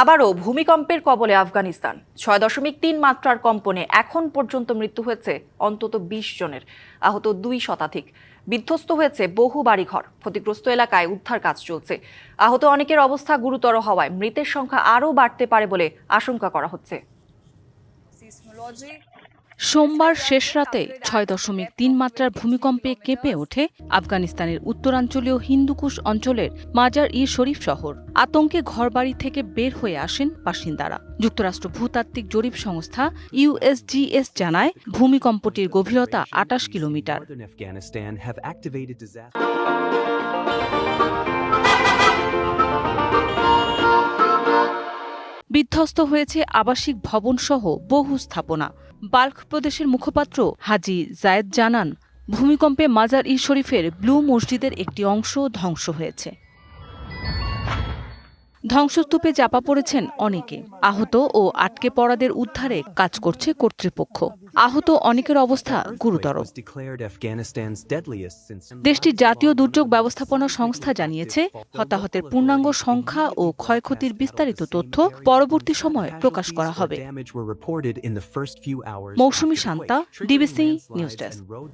আবারও ভূমিকম্পের কবলে আফগানিস্তান। ছয় দশমিক তিন মাত্রার কম্পনে এখন পর্যন্ত মৃত্যু হয়েছে অন্তত বিশ জনের, আহত দুই শতাধিক। বিধ্বস্ত হয়েছে বহু বাড়িঘর, ক্ষতিগ্রস্ত এলাকায় উদ্ধার কাজ চলছে। আহত অনেকের অবস্থা গুরুতর হওয়ায় মৃতের সংখ্যা আরও বাড়তে পারে বলে আশঙ্কা করা হচ্ছে। সোমবার শেষ রাতে ছয় দশমিক তিন মাত্রার ভূমিকম্পে কেঁপে ওঠে আফগানিস্তানের উত্তরাঞ্চলীয় হিন্দুকুশ অঞ্চলের মাজার ই শরীফ শহর। আতঙ্কে ঘরবাড়ি থেকে বের হয়ে আসেন বাসিন্দারা। যুক্তরাষ্ট্র ভূতাত্ত্বিক জরিপ সংস্থা ইউএসজিএস জানায়, ভূমিকম্পটির গভীরতা আটাশ কিলোমিটার। বিধ্বস্ত হয়েছে আবাসিক ভবনসহ বহু স্থাপনা। বাল্ক প্রদেশের মুখপাত্র হাজি জায়েদ জানান, ভূমিকম্পে মাজার ই শরীফের ব্লু মসজিদের একটি অংশ ধ্বংস হয়েছে। ধ্বংসস্তূপে চাপা পড়েছেন অনেকে। আহত ও আটকে পড়াদের উদ্ধারে কাজ করছে কর্তৃপক্ষ। আহত অনেকের অবস্থা গুরুতর। দেশটির জাতীয় দুর্যোগ ব্যবস্থাপনা সংস্থা জানিয়েছে, হতাহতের পূর্ণাঙ্গ সংখ্যা ও ক্ষয়ক্ষতির বিস্তারিত তথ্য পরবর্তী সময়ে প্রকাশ করা হবে। Mousumi Shanta DBC news desk